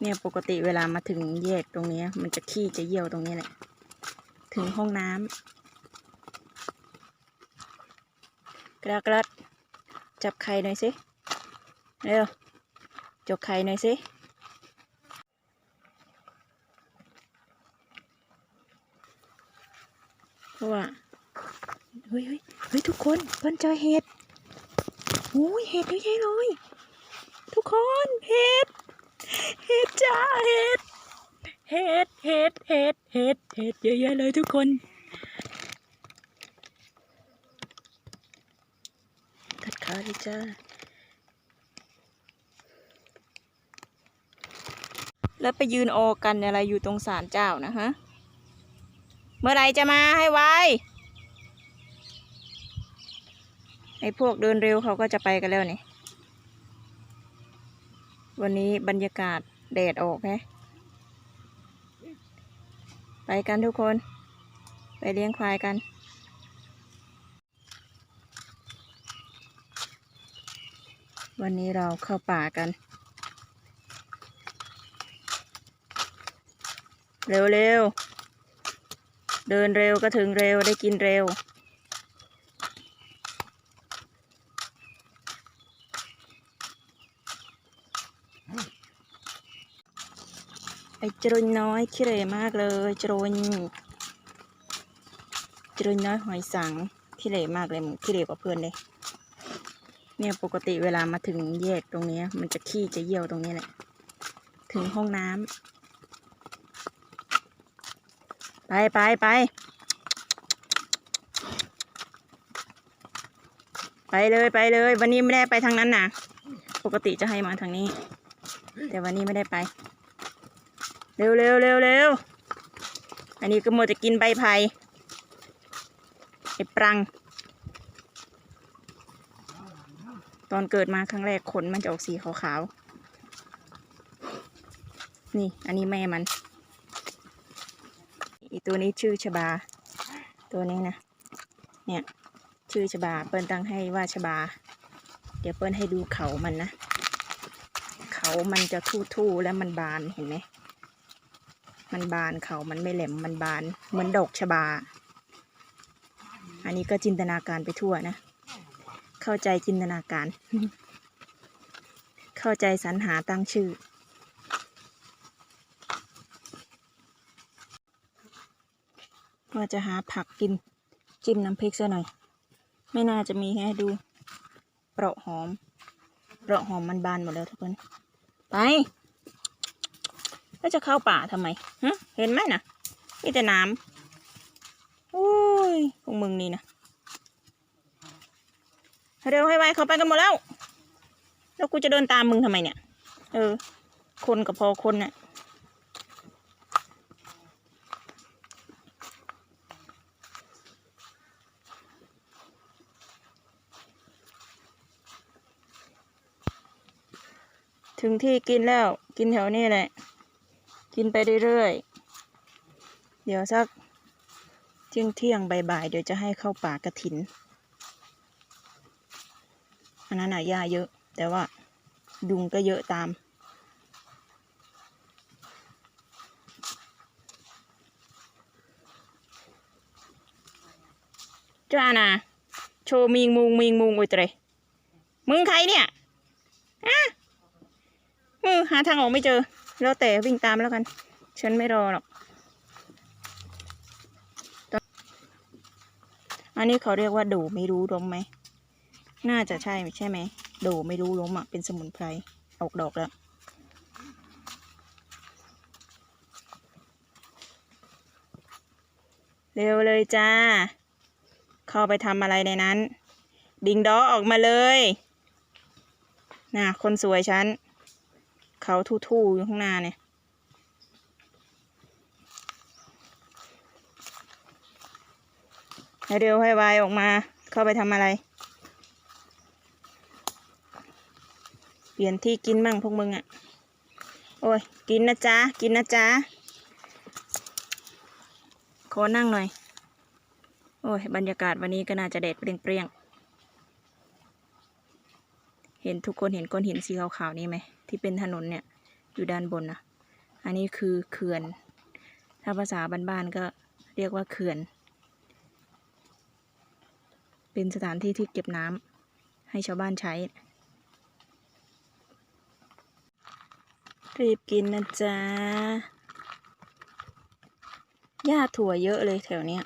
เนี่ยปกติเวลามาถึงแยกตรงนี้มันจะขี้จะเยี่ยวตรงนี้แหละ ถึงห้องน้ำกระกระดจับไข่หน่อยสิเร็วจกไข่หน่อยสิเพราะว่าเฮ้ยเฮ้ยเฮ้ยทุกคนเพิ่นเจอเห็ดโอ้ยเห็ดเยอะแยะเลยทุกคนเห็ด เห็ดจ้าเห็ดเห็ดเห็ดเห็ดเห็ดเห็ดเยอะแยะเลยทุกคนตัดขาเลยจ้าแล้วไปยืนโอกันอะไรอยู่ตรงศาลเจ้านะฮะ เมื่อไหรจะมาให้ไวไอ้พวกเดินเร็วเขาก็จะไปกันแล้วนี่ วันนี้บรรยากาศแดดออกแฮะไปกันทุกคน ไปเลี้ยงควายกัน วันนี้เราเข้าป่ากัน เร็วๆเดินเร็วก็ถึงเร็วได้กินเร็ว ไอจรุนน้อยขี้เหร่มากเลยจรุนจรุนน้อยหอยสังขี้เหร่มากเลยมึงขี้เหร่กว่าเพื่อนเลยเนี่ยปกติเวลามาถึงแยกตรงนี้มันจะขี้จะเยี่ยวตรงนี้แหละ ถึงห้องน้ำไปไปไปไปเลยไปเลย วันนี้ไม่ได้ไปทางนั้นนะปกติจะให้มาทางนี้ แต่วันนี้ไม่ได้ไป เร็วเร็วเร็วเร็วอันนี้ก็มัวจะกินใบไผ่ไอ้ปรัง ตอนเกิดมาครั้งแรกขนมันจะออกสีขาวๆ นี่อันนี้แม่มัน อีตัวนี้ชื่อชบา ตัวนี้นะ เนี่ยชื่อชบาเปิ้ลตั้งให้ว่าชบา เดี๋ยวเปิ้ลให้ดูเขามันนะ เขามันจะทู่ๆ แล้วมันบานเห็นไหม มันบานเขามันไม่แหลมมันบาน เหมือนดอกชบา อันนี้ก็จินตนาการไปทั่วนะ เข้าใจจินตนาการ เข้าใจสรรหาตั้งชื่อ ว่าจะหาผักกินจิ้มน้ำพริกซะหน่อย ไม่น่าจะมีให้ดู เปราะหอม เปราะหอมมันบานหมดแล้วทุกคน ไป แล้วจะเข้าป่าทำไมฮะเห็นไหมนะมีแต่น้ำโอ้ยพวกมึงนี่นะเร็วให้ไวเขาไปกันหมดแล้ว แล้วกูจะเดินตามมึงทำไมเนี่ย เออ คนกับพอคนน่ะถึงที่กินแล้วกินแถวนี้แหละ กินไปเรื่อยๆ เดี๋ยวสักเที่ยงเที่ยงบ่ายๆ เดี๋ยวจะให้เข้าป่ากระถิน อันนั้นน่ะหญ้าเยอะ แต่ว่ายุงก็เยอะตามจ้านะโชว์มิงมุงมิงมุงโอ้ยเตรมึงใครเนี่ยอะเออหาทางออกไม่เจอ แล้วแต่วิ่งตามแล้วกัน ฉันไม่รอหรอก อันนี้เขาเรียกว่าโดไม่รู้ล้มไหม น่าจะใช่ใช่ไหมโดไม่รู้ล้มอะ เป็นสมุนไพร ออกดอกแล้วเร็วเลยจ้า เข้าไปทำอะไรในนั้น ดิงดอออกมาเลย น่ะ คนสวยฉัน เขาทู่ๆอยู่ข้างหน้าเนี่ยให้เร็วให้ไวออกมา เข้าไปทำอะไร เปลี่ยนที่กินบ้างพวกมึงอะ่ะ โอ้ย กินนะจ๊ะ กินนะจ๊ะ ขอนั่งหน่อย โอ้ย บรรยากาศวันนี้ก็น่าจะแดดเปรี้ยงๆ เห็นทุกคนเห็นก้อนหินสีขาวๆนี่ไหม ที่เป็นถนนเนี่ยอยู่ด้านบนนะอันนี้คือเขื่อน ถ้าภาษาบ้านๆก็เรียกว่าเขื่อน เป็นสถานที่ที่เก็บน้ำให้ชาวบ้านใช้ รีบกินนะจ๊ะหญ้าถั่วเยอะเลยแถวเนี้ย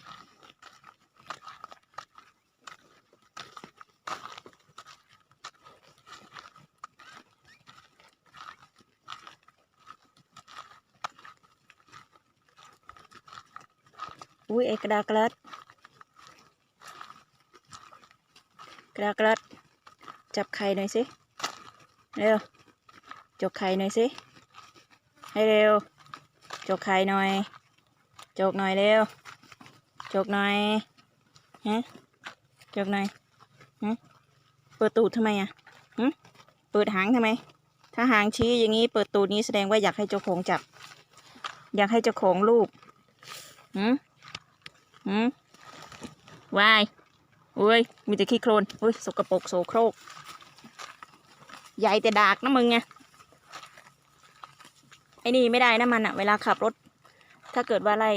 กระดากรัดกระดากรัดจับไข่หน่อยสิ เร็ว จกไข่หน่อยสิ ให้เร็ว จกไข่หน่อย จกหน่อยเร็ว จกหน่อย ฮะ จกหน่อยฮะเปิดตูดทำไมอะหึเปิดหางทำไม ถ้าหางชี้อย่างนี้เปิดตูดนี้แสดงว่าอยากให้เจ้าของจับ อยากให้เจ้าของลูก หืม หืมวายอุ้ย มีแต่ขี้โคลนอุ้ย สกปรกโสโครก ใหญ่แต่ดากนะมึงไง ไอ้นี่ไม่ได้นะมันอะเวลาขับรถ ถ้าเกิดว่าไล่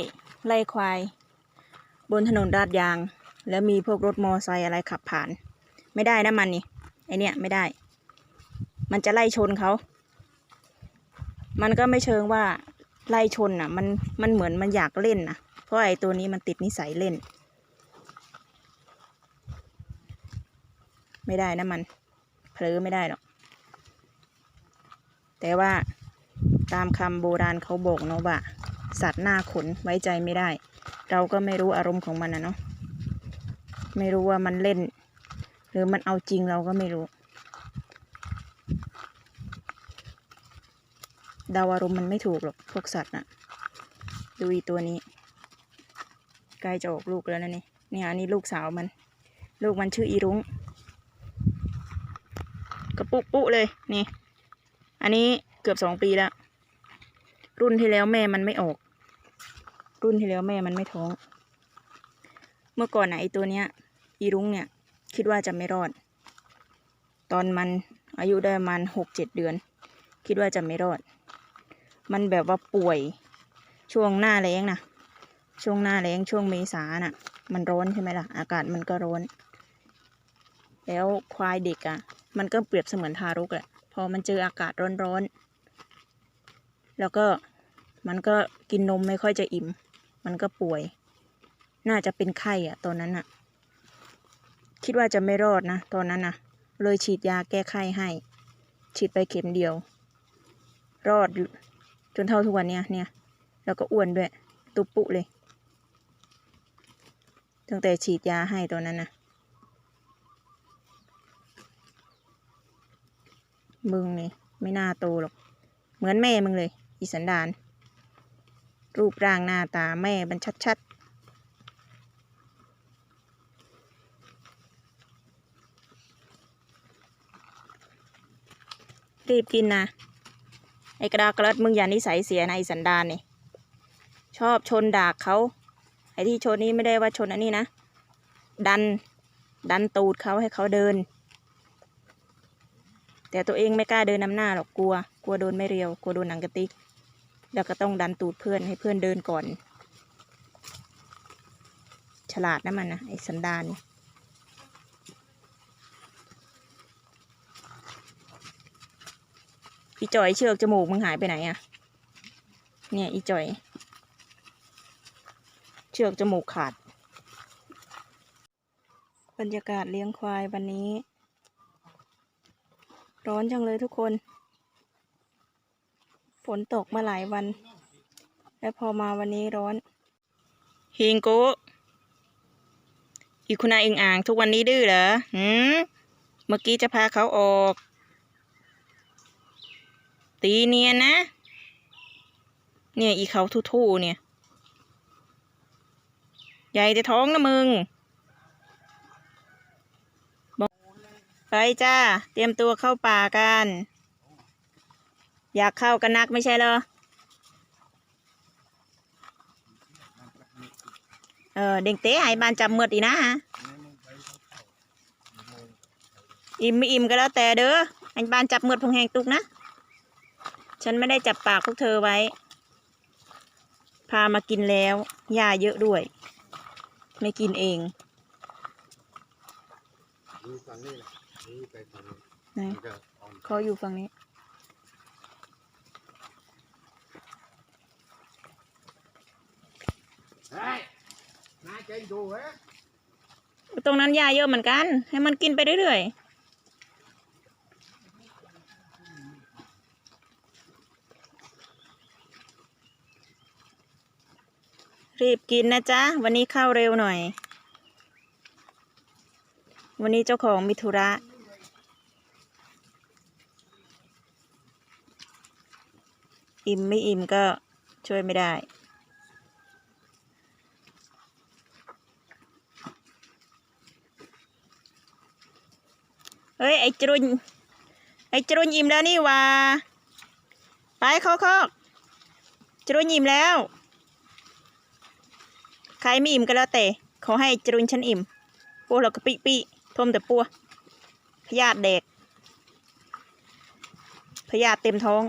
ไล่ควาย บนถนนลาดยาง แล้วมีพวกรถมอไซค์อะไรขับผ่าน ไม่ได้นะมันนี่ ไอเนี่ยไม่ได้ มันจะไล่ชนเขา มันก็ไม่เชิงว่าไล่ชนน่ะ มัน มันเหมือนมันอยากเล่นนะ เพราะไอ้ตัวนี้มันติดนิสัยเล่น ไม่ได้นะมันเผลอไม่ได้หรอก แต่ว่าตามคำโบราณเขาบอกเนาะว่า สัตว์หน้าขนไว้ใจไม่ได้ เราก็ไม่รู้อารมณ์ของมันนะเนาะไม่รู้ว่ามันเล่น หรือมันเอาจริงเราก็ไม่รู้เดาอารมณ์มันไม่ถูกหรอกพวกสัตว์น่ะ ดูอีตัวนี้ ใกล้จะออกลูกแล้วนะนี่นี่ยอันนี้ลูกสาวมัน ลูกมันชื่ออีรุ้งกระปุกปุเลยนี่ อันนี้เกือบสองปีแล้ว รุ่นที่แล้วแม่มันไม่ออก รุ่นที่แล้วแม่มันไม่ท้อง เมื่อก่อนนะไอตัวเนี้ย อีรุ้งเนี่ย คิดว่าจะไม่รอด ตอนมันอายุได้ประมาณหกเจ็ดเดือน คิดว่าจะไม่รอด มันแบบว่าป่วยช่วงหน้าแล้งนะ ช่วงหน้าแล้งช่วงเมษาน่ะ มันร้อนใช่ไหมล่ะ อากาศมันก็ร้อน แล้วควายเด็กอะ่ะ มันก็เปรียบเสมือนทารกแหละพอมันเจออากาศร้อนๆแล้วก็มันก็กินนมไม่ค่อยจะอิ่ม มันก็ป่วย น่าจะเป็นไข้อะตอนนั้นอะคิดว่าจะไม่รอดนะตอนนั้นนะเลยฉีดยาแก้ไข้ให้ ฉีดไปเข็มเดียว รอดจนเท่าทุกวันเนี้ยเนี่ย แล้วก็อ้วนด้วย ตุบปุเลย ตั้งแต่ฉีดยาให้ตอนนั้นนะมึงนี่ไม่น่าโตหรอก เหมือนแม่มึงเลย อีสันดาน รูปร่างหน้าตาแม่มันชัดๆ รีบกินนะ ไอ้กระดากระดมึงอย่านิสัยเสียนะอ้สันดานนี่ ชอบชนดากเขา ไอ้ที่ชนนี้ไม่ได้ว่าชนอันนี้นะ ดัน ดันตูดเขาให้เขาเดิน แต่ตัวเองไม่กล้าเดินนำหน้าหรอกกลัว กลัวโดนไม่เรียว กลัวโดนหนังกระติก แล้วก็ต้องดันตูดเพื่อนให้เพื่อนเดินก่อน ฉลาดนะมันนะไอ้สันดานนี่อีจ่อยเชือกจมูกมึงหายไปไหนอะเนี่ยอีจ่อย เชือกจมูกขาด บรรยากาศเลี้ยงควายวันนี้ ร้อนจังเลยทุกคน ฝนตกมาหลายวัน และพอมาวันนี้ร้อนฮิงโกอีคุณายอึงอ่างทุกวันนี้ดื้อเหรอหืมเมื่อกี้จะพาเขาออก ตีเนียนนะ เนี่ยอีเขาทู่ๆเนี่ย ใหญ่แต่ท้องนะมึงไปจ้า เตรียมตัวเข้าป่ากัน อยากเข้ากันนักไม่ใช่เหรอ เออ เด็กเตะให้บานจับมือดอีนะฮะอิ่มไม่อิ่มก็แล้วแต่เด้อให้บานจับมืดพงแหงตุกนะ ฉันไม่ได้จับปากพวกเธอไว้ พามากินแล้วหญ้าเยอะด้วย ไม่กินเองนี่ฝั่งนี้แหละนี่ไปฝั่งนี้ไหนมันก็ออมเขาอยู่ฝั่งนี้ เฮ้ยนายใจดูเว้ย ตรงนั้นหญ้าเยอะเหมือนกัน ให้มันกินไปเรื่อยๆ รีบกินนะจ๊ะ วันนี้เข้าเร็วหน่อย วันนี้เจ้าของมิธุระ อิ่มไม่อิ่มก็ช่วยไม่ได้ เฮ้ย ไอ้จรุนไอ้จรุนอิ่มแล้วนี่ว่า ไปเข้าคอกจรุนอิ่มแล้ว รไม่อิ่มก็แล้วแต่ ขอให้จรุนฉันอิ่มพวกเราก็ปิปิทมแต่ปัวพยาธิเด็กพยาธิเต็มท้อง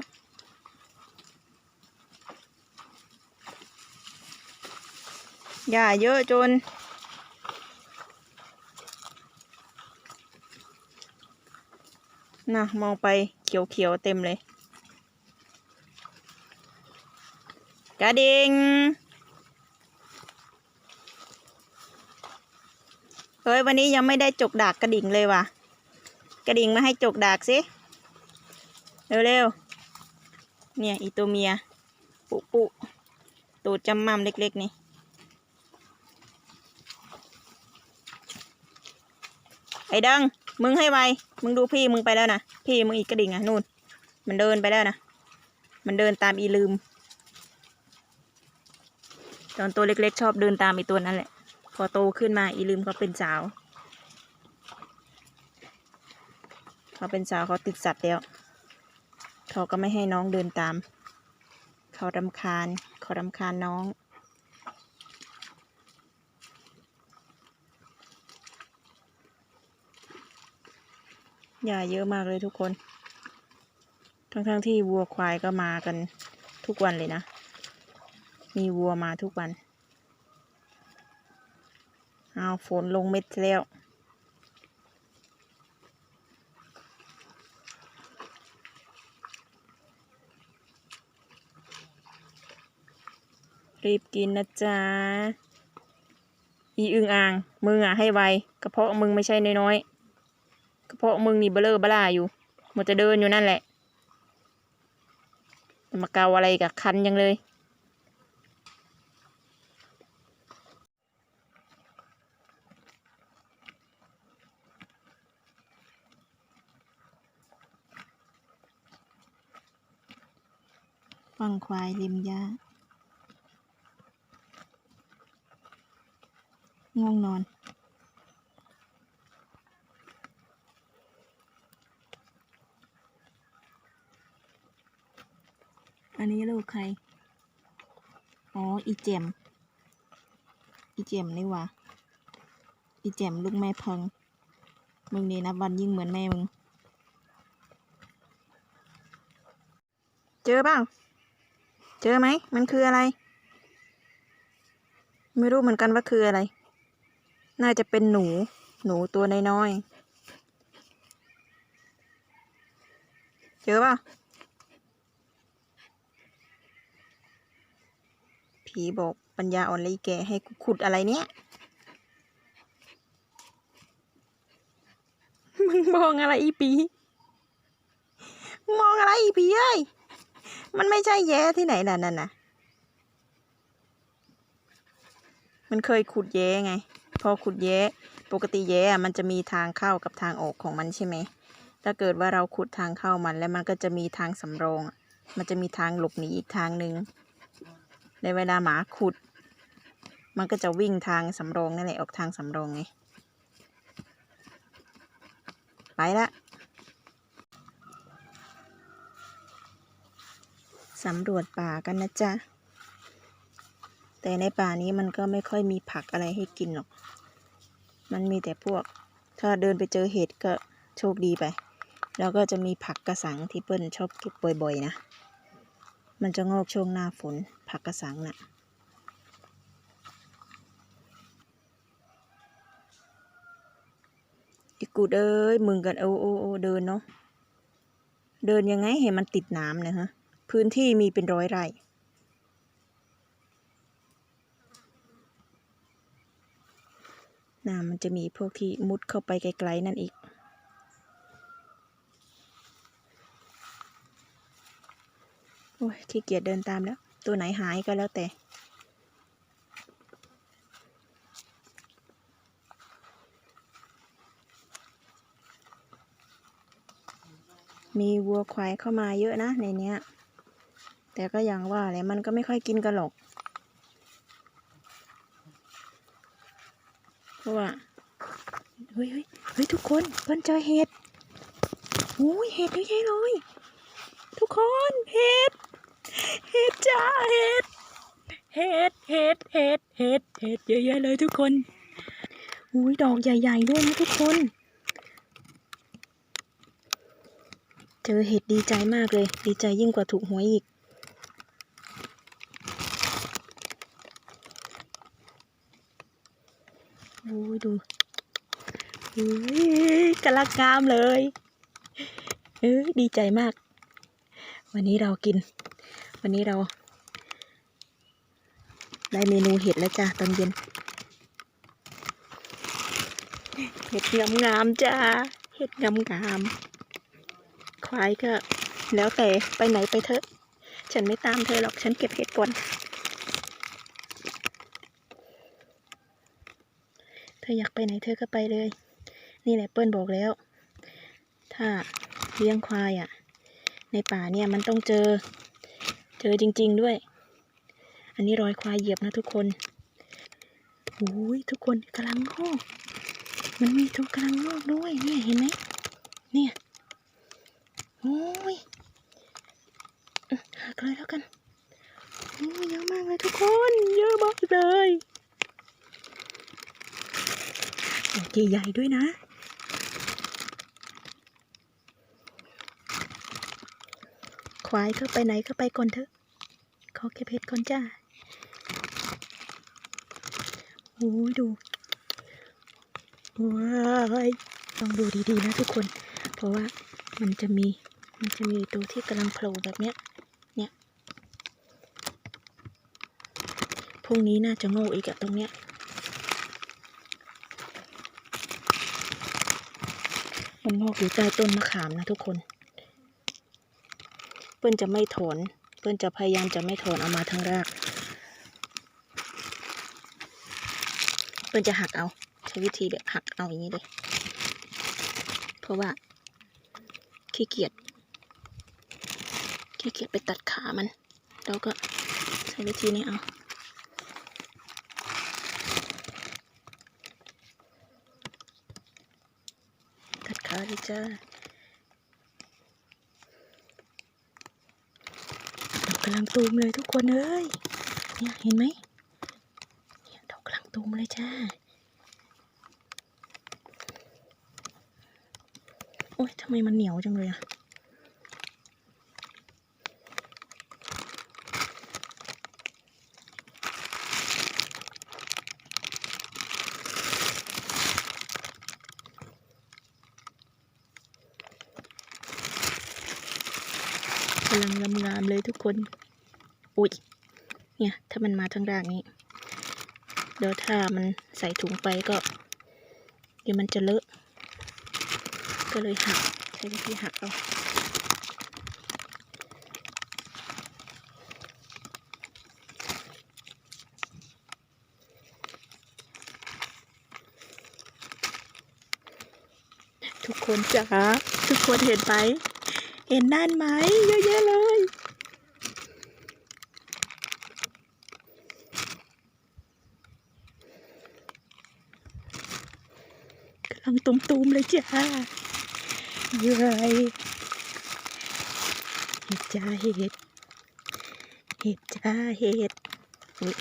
อย่าเยอะจน น่ะ มองไปเขียวๆเต็มเลย กระดิ่ง ฮ้ยวันนี้ยังไม่ได้จกดากกระดิ่งเลยว่ะ กระดิ่งมาให้จกดากสิเร็วๆเนี่ยอีตัวเมีย ปุปุตูดจำมั่มเล็กๆนี่ไอ้ดัง มึงให้ไว มึงดูพี่มึงไปแล้วนะ พี่มึงอีกกระดิ่งอะนู่น มันเดินไปแล้วนะ มันเดินตามอีลืม ตอนตัวเล็กๆ ชอบเดินตามอีตัวนั้นแหละ พอโตขึ้นมาอีลืมเขาเป็นสาวเขาเป็นสาวเขาติดสัตว์แล้วเขาก็ไม่ให้น้องเดินตาม เขารำคาญเขารำคาญน้องหญ้าเยอะมากเลยทุกคน ทั้งๆทที่วัวควายก็มากันทุกวันเลยนะ มีวัวมาทุกวัน เอาฝนลงเม็ดแล้ว รีบกินนะจ๊ะ อีอึงอ่าง มึงอะให้ไว กระเพาะมึงไม่ใช่น้อยๆ กระเพาะมึงนี่เบลอเบล่าอยู่ มันจะเดินอยู่นั่นแหละจะมาเกาอะไรกับคันยังเลย ฟังควายริมหญ้าง่วงนอน อันนี้ลูกใคร อ๋อ อีเจม อีเจมนี่ว่าอีเจมลูกแม่พิงมึงนี่นับวันยิ่งเหมือนแม่มึง เจอเปล่า เจอไหม มันคืออะไร ไม่รู้เหมือนกันว่าคืออะไร น่าจะเป็นหนู หนูตัวน้อยๆ เจอเปล่าผีบอกปัญญาอ่อนเลยแกให้กูขุดอะไรเนี่ยมึงมองอะไรอีปีมึงมองอะไรอีปีเอ้ย มันไม่ใช่แย้ที่ไหนล่ะนั่นน่ะ มันเคยขุดแย้ไง พอขุดแย้ ปกติแย้มันจะมีทางเข้ากับทางออกของมันใช่ไหม ถ้าเกิดว่าเราขุดทางเข้ามันแล้วมันก็จะมีทางสำรอง มันจะมีทางหลบหนีอีกทางหนึ่งในเวลาหมาขุด มันก็จะวิ่งทางสำรองนั่นแหละออกทางสำรองไง ไปละ สำรวจป่ากันนะจ๊ะ แต่ในป่านี้มันก็ไม่ค่อยมีผักอะไรให้กินหรอก มันมีแต่พวก ถ้าเดินไปเจอเห็ดก็โชคดีไป แล้วก็จะมีผักกระสังที่เปิ้ลชอบเก็บบ่อยๆนะ มันจะงอกช่วงหน้าฝนผักกระสังนะ่ะอีกูเอ้ยมึงกันโอ้โอ้เดินเนาะ เดินยังไงเห็นมันติดน้ำเลยฮะ พื้นที่มีเป็นร้อยไร่ น้ำมันจะมีพวกที่มุดเข้าไปไกลๆนั่นอีก โอ้ยขี้เกียจเดินตามแล้ว ตัวไหนหายก็แล้วแต่มีวัวควายเข้ามาเยอะนะในเนี้ย แต่ก็อย่างว่าแหละมันก็ไม่ค่อยกินกันหรอก เพราะว่า เฮ้ยเฮ้ยเฮ้ยทุกคนเพิ่นเจอเห็ดโอ้ยเห็ดเยอะแยะเลย ทุกคนเห็ด เห็ดจ้าเห็ด เห็ดเห็ดเห็ดเห็ดเห็ดเยอะแยะเลยทุกคนอุ้ยดอกใหญ่ ๆ ด้วยนะทุกคน เจอเห็ดดีใจมากเลย ดีใจยิ่งกว่าถูกหวยอีก โอ้ย ดูอุ้ยกำลังงามเลยเอ้ยดีใจมาก วันนี้เรากิน วันนี้เรา ได้เมนูเห็ดแล้วจ้าตอนเย็น เห็ดงามงามจ้าเห็ดงามงามควายก็ แล้วแต่ไปไหนไปเถอะ ฉันไม่ตามเธอหรอกฉันเก็บเห็ดก่อน ธออยากไปไหนเธอก็ไปเลย นี่แหละเปิ้ลบอกแล้ว ถ้าเลี้ยงควายอะ ในป่าเนี่ยมันต้องเจอ เจอจริง ๆด้วย อันนี้รอยควายเหยียบนะทุกคนโอ้ยทุกคนกำลังงอกมันมีตัวกำลังงอกด้วยเนี่ยเห็นไหมเนี่ยโอ้ยหักเลยแล้วกันโอ้ยเยอะมากเลยทุกคน เยอะมากเลย ดอกใหญ่ๆด้วยนะ ควายก็ไปไหนก็ไปก่อนเถอะ ขอเก็บเห็ดก่อนจ้าโอ้ยดูว้ายต้องดูดีๆนะทุกคน เพราะว่ามันจะมี มันจะมีตัวที่กำลังโผล่แบบเนี้ย เนี่ยพรุ่งนี้น่าจะโง่อีกอะตรงเนี้ย มันงอกอยู่ใต้ต้นมะขามนะทุกคนเปิ้ลจะไม่ถอนเปิ้ลจะพยายามจะไม่ถอนเอามาทั้งรากเปิ้ลจะหักเอา ใช้วิธีแบบหักเอาอย่างนี้เลย เพราะว่าขี้เกียจ ขี้เกียจไปตัดขามัน แล้วก็ใช้วิธีนี้เอา ตัดขา เลยจ้าดอกกำลังตูมเลยทุกคนเอ้ย เนี่ยเห็นไหมเนี่ยดอกกำลังตูมเลยจ้า โอ้ยทำไมมันเหนียวจังเลยอะกำลังงามๆเลยทุก คนอุ้ยเนี่ย ถ้ามันมาทางรากนี้ เดี๋ยวถ้ามันใส่ถุงไปก็ เดี๋ยวมันจะเลอะ ก็เลยหัก ใช้วิธีหักเอาทุกคนจ๋าทุกคนเห็นไหมเห็นนั่นไหมเยอะแยะเลย กำลัง ตุมเลยจ้าเย้ยเห็ดจ้าเห็ดเห็ดจ้าเห็ดอุ๊ย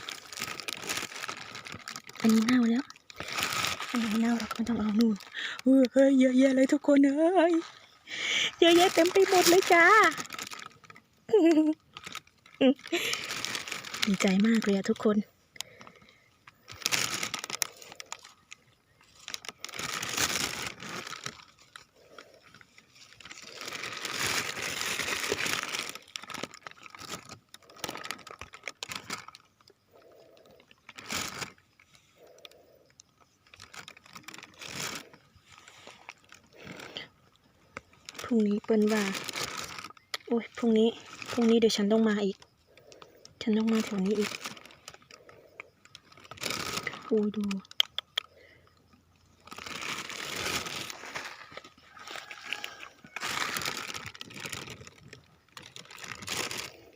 อันนี้เน่าแล้วอันนี้เน่าเราก็ต้องเอานู่นเฮ้ยเฮ้ยเยอะแยะเลยทุกคนเอ้ยเยอะแยะเต็มไปหมดเลยจ้าดีใจมากเลยอะทุกคน ก พรุ่งนี้เปิ้นว่า โอ้ยพรุ่งนี้พรุ่งนี้เดี๋ยวฉันต้องมาอีก ฉันต้องมาแถวนี้อีกโอ้ยดู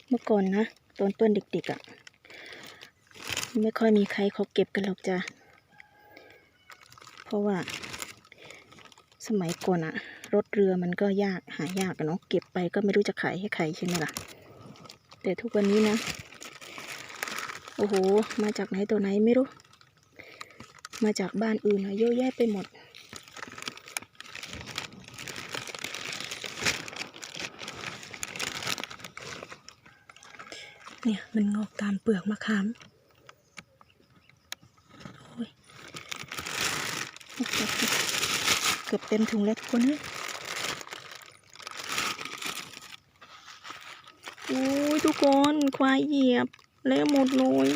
เมื่อก่อนนะตอนเปิ้นเด็กๆอะ่ะ ไม่ค่อยมีใครเขาเก็บกันหรอกจ้ะเพราะว่าสมัยก่อนอะ รถเรือมันก็ยากหายากเนาะเก็บไปก็ไม่รู้จะขายให้ใครใช่ไหมล่ะ แต่ทุกวันนี้นะ โอ้โห มาจากไหนตัวไหนไม่รู้ มาจากบ้านอื่นอะเยอะแยะไปหมด เนี่ยมันงอกตามเปลือกมะขามโอ้ยเกือบเต็มถุงแล้วทุกคนเลย อ้ยทุกคนควายเหยียบแล้วหมดเลย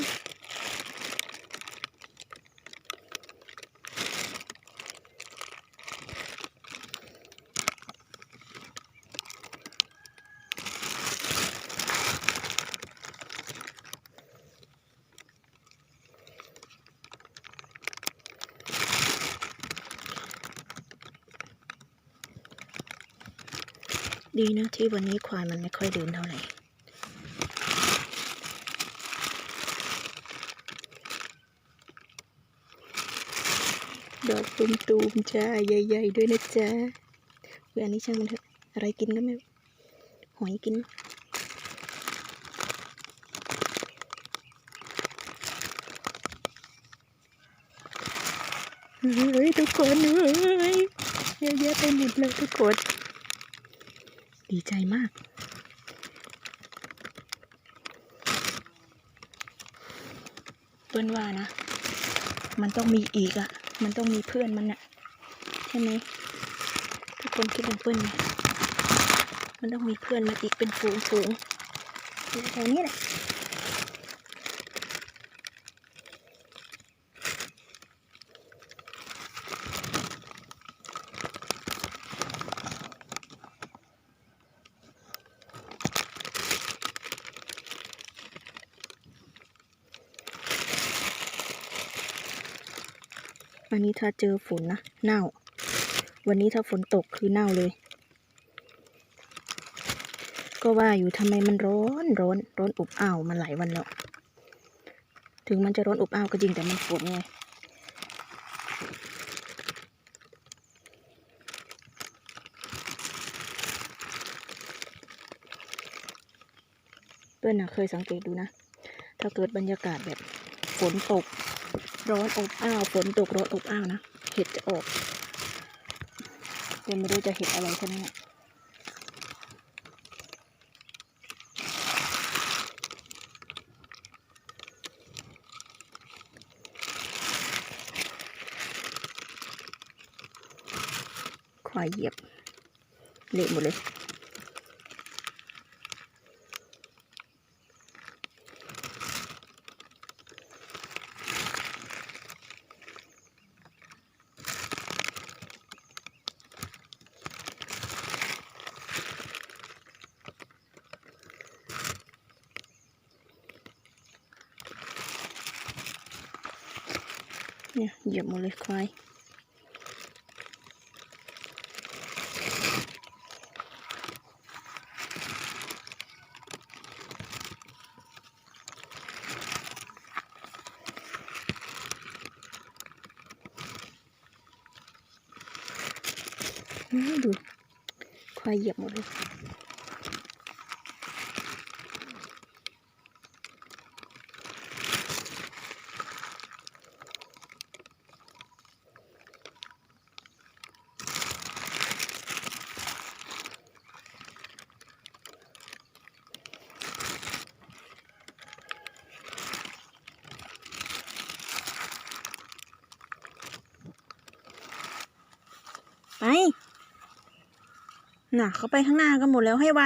ดีนะที่วันนี้ควายมันไม่ค่อยเดินเท่าไหร่ ดอกตุ่มๆจ้าใหญ่ ๆ ด้วยนะจ๊ะเพื่อนนี้ช่างมันเถอะอะไรกินก็ไม่หอยกินเฮ้ยทุกคนเฮ้ยเยอะแยะไปหมดเลยทุกคนดีใจมากเปิ้นว่านะ มันต้องมีอีกอะ่ะ มันต้องมีเพื่อนมันอะใช่ไหมทุกคนคิดเป็นเพื่อนมันต้องมีเพื่อนมันอีกเป็นฝูงฝูงแถวนี้แหละ นนี้ถ้าเจอฝนนะเน่า วันนี้ถ้าฝนตกคือเน่าเลย ก็ว่าอยู่ทำไมมันร้อนร้อนร้อนอบอ้าวมันหลายวันแล้ว ถึงมันจะร้อนอบอ้าวก็จริงแต่มันฝนไงเพื่อนนะเคยสังเกตดูนะ ถ้าเกิดบรรยากาศแบบฝนตก ร้อนอบอ้าวฝนตกร้อนอบอ้าวนะ เห็ดจะออกยังไม่รู้จะเห็ดอะไรแค่นั้นแหละควายเหยียบเละหมดเลย เนี่ยเหยียบหม ดเลยควายดูควายเหยียบหมดเลย ไป น่ะ เขาไปข้างหน้ากันหมดแล้วให้ไว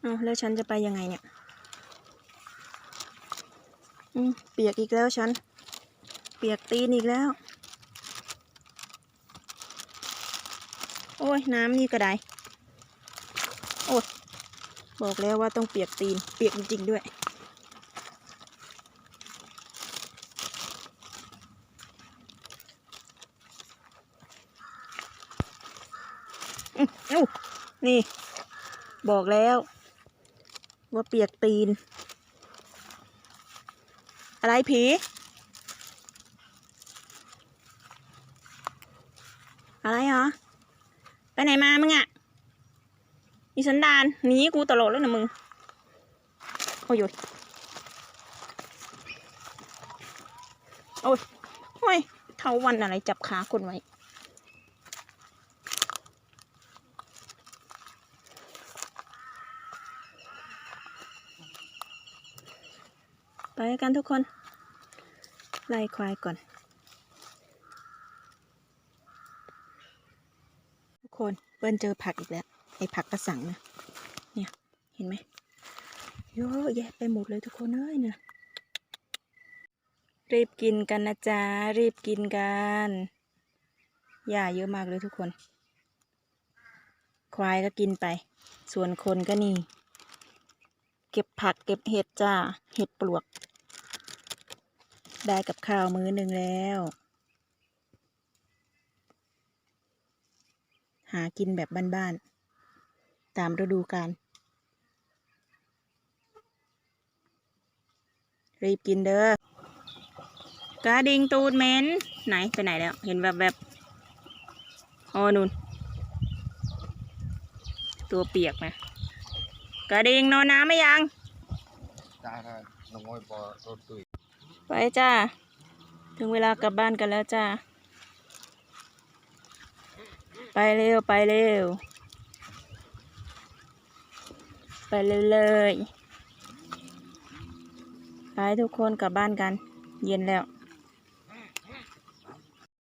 เอาแล้วฉันจะไปยังไงเนี่ย อืมเปียกอีกแล้วฉัน เปียกตีนอีกแล้ว โอ้ย น้ำนี่ก็ได้ บอกแล้วว่าต้องเปียกตีน เปียกจริงๆด้วยอือนี่ บอกแล้ว ว่าเปียกตีน อะไรผีอะไรเหรอ ไปไหนมามึงอะ มีสันดานหนีกูตลอดแล้วนะมึง โอ้ยโอ้ยโอ้ยโอ้ยเท่าวันอะไรจับขาคนไว้ ไปกันทุกคน ไล่ควายก่อน ทุกคนเปิ้ลเจอผักอีกแล้ว ไอ้ผักกระสังนะเนี่ยเห็นไหมเยอะแยะไปหมดเลยทุกคนเอ้ยเนี่ยรีบกินกันนะจ๊ะรีบกินกันหญ้าเยอะมากเลยทุกคน ควายก็กินไป ส่วนคนก็นี่ เก็บผักเก็บเห็ดจ้าเห็ดปลวก ได้กับข้าวมื้อหนึ่งแล้ว หากินแบบบ้านๆ ตามฤดูกาลรีบกินเด้อกระดิ่งตูดเหม็นไหนไปไหนแล้ว เห็นแบบแบบๆอ๋อนุนตัวเปียกนะกระดิ่งนอนน้ำไหมยังจ้าค่ะน้องอ้อยปอรถตุยไปจ้า ถึงเวลากลับบ้านกันแล้วจ้า ไปเร็ว ไปเร็ว ไปเร็วเลยไปทุกคนกลับบ้านกัน เย็นแล้ว